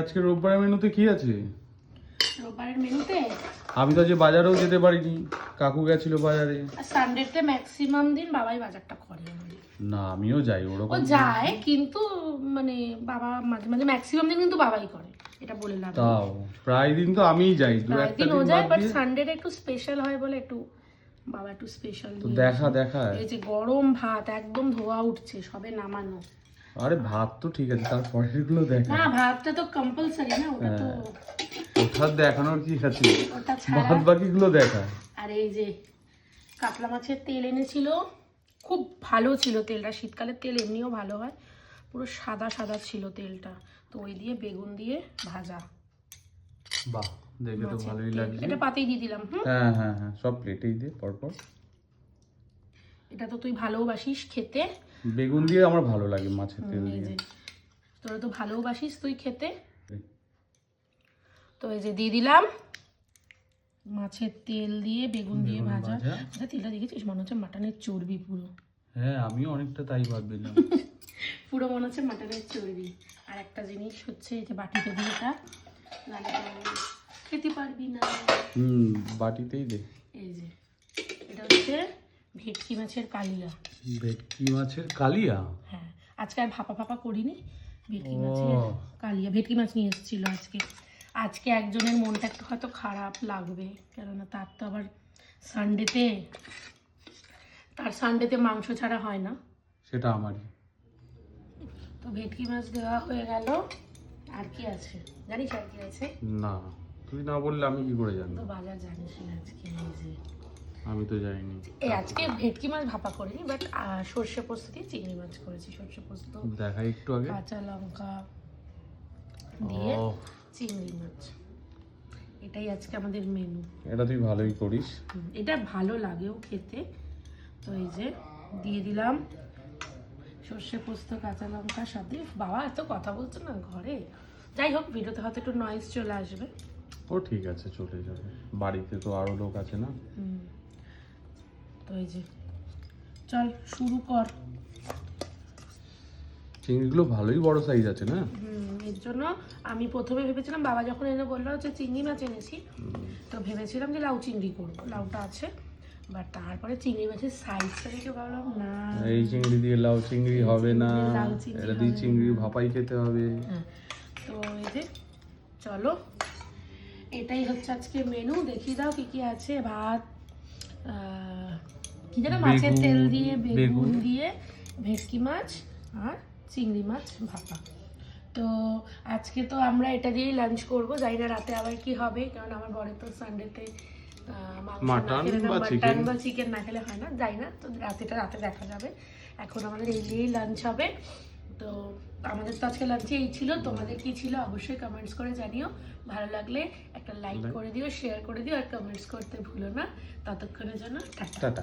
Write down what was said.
আজকে রোববারের মেনুতে কি আছে? রোববারের মেনুতে? আমি তো আজ বাজারেও যেতে পারিনি। কাকু গেছিল বাজারে। সানডেতে ম্যাক্সিমাম দিন বাবাই বাজারটা করে না আমিও যাই ও যায় কিন্তু মানে বাবা মাঝে মাঝে ম্যাক্সিমাম দিন কিন্তু বাবাই করে এটা বলে লাভ তাও প্রায় দিন তো আমিই যাই দু একটা দিন ও যায় বাট সানডেটা একটু স্পেশাল হয় বলে একটু বাবা একটু স্পেশাল তো দেখা দেখা। এই যে গরম ভাত একদম ধোয়া উঠছে সবে নামানো। আরে ভাত তো ঠিক আছে তারপরেরগুলো দেখা। না ভাতটা তো কম্পালসারি না ওটা তো ওঠার দেখানোর কি আছে? ওটা ছাড়া বাকি গুলো দেখা। আর এই যে কাতলা মাছের তেল এনেছিল খুব ভালো ছিল তেলটা। শীতকালের তেল এমনিও ভালো হয় পুরো সাদা সাদা ছিল তেলটা। তো ওই দিয়ে বেগুন দিয়ে ভাজা। বাহ দেখে তো ভালোই লাগছে। এটা পাতেই দিয়ে দিলাম হ্যাঁ হ্যাঁ হ্যাঁ সব প্লেটেই দিয়ে পরপর। এটা তো তুই ভালোবাসিস খেতে। বেগুন দিয়ে আমার ভালো লাগে মাছের তেল দিয়ে। তোরা তো ভালোবাসিস তুই খেতে। তো এই যে দিয়ে দিলাম। মাছের তেল দিয়ে বেগুন দিয়ে ভাজা। আচ্ছা তেলটা দেখেছিস? মনে হচ্ছে মাটনের চর্বি পুরো। হ্যাঁ আমিও অনেকটা তাই ভাবছিলাম। পুরো মনে হচ্ছে মাটনের চর্বি। আর একটা জিনিস হচ্ছে এই যে বাটিতে দিয়ে এটা। খেতে পারবি না। হুম বাটিতেই দে। ভেটকি মাছের কালিয়া। ভেটকি মাছের কালিয়া? হ্যাঁ আজকে আর ভাপা ফাপা করিনি। ভেটকি। মাছের কালিয়া ভেটকি মাছ নিয়ে এসেছিল আজকে। আজকে একজনের মনটা একটু হয়তো খারাপ লাগবে কেননা তার তো আবার সানডেতে তার সানডেতে মাংস ছাড়া হয় না। সেটা আমারই। তো ভেটকি মাছ দেওয়া হয়ে গেল। আর কি আছে? জানিস আর কি আছে? না তুই না বললে আমি কি করে তো জানব বাজার জানিস আজকে এই যে। আমি তো যাইনি। এই আজকে ভেটকি মাছ ভাপা করিনি বাট সর্ষে পোস্ত দিয়ে চিংড়ি মাছ করেছি সর্ষে পোস্ত। দেখাই একটু আগে। কাঁচা লঙ্কা দিয়ে চিংড়ি মাছ। এটাই আজকে আমাদের মেনু এটা তুই ভালোই করিস। এটা ভালো লাগেও খেতে। তো এই যে দিয়ে দিলাম সর্ষে পোস্ত কাঁচা লঙ্কা সাথে বাবা এত কথা বলছে না ঘরে। যাই হোক ভিডিওতে হয়তো একটু নয়েজ চলে আসবে। ও ঠিক আছে চলে যাবে। বাড়িতে তো আরও লোক আছে না। হুম। তো এই যে চল শুরু কর। চিংড়িগুলো ভালোই বড় সাইজ আছে না? এর জন্য আমি প্রথমে ভেবেছিলাম বাবা যখন এনে বলল যে চিংড়ি মাছ এনেছি তো ভেবেছিলাম যে লাউ চিংড়ি করব লাউটা আছে বাট তারপরে চিংড়ি মাছের সাইজটা দেখে ভাবলাম না। এই চিংড়ি দিয়ে লাউ চিংড়ি হবে না এটা দিয়ে চিংড়ি ভাপাই খেতে হবে। হ্যাঁ তো এই যে চলো এটাই হচ্ছে আজকে মেনু দেখিয়ে দাও কি কি আছে ভাত কি যেন মাছের তেল দিয়ে বেগুন। দিয়ে ভেটকি মাছ আর চিংড়ি মাছ ভাপা। তো আজকে তো আমরা এটা দিয়েই লাঞ্চ করব। জানি না রাতে আবার কি হবে কারণ আমার বরের তো সানডেতে মাটন বা চিকেন না খেলে হয় না যাই না। তো রাতেটা রাতে দেখা যাবে। এখন আমাদের এই দিয়েই লাঞ্চ হবে। তো আমাদের তো আজকে লাঞ্চে এই ছিল। তোমাদের কি ছিল অবশ্যই কমেন্টস করে জানিও। ভালো লাগলে একটা লাইক করে দিও শেয়ার করে দিও আর কমেন্টস করতে ভুলো না। ততক্ষণের জন্য টাটা।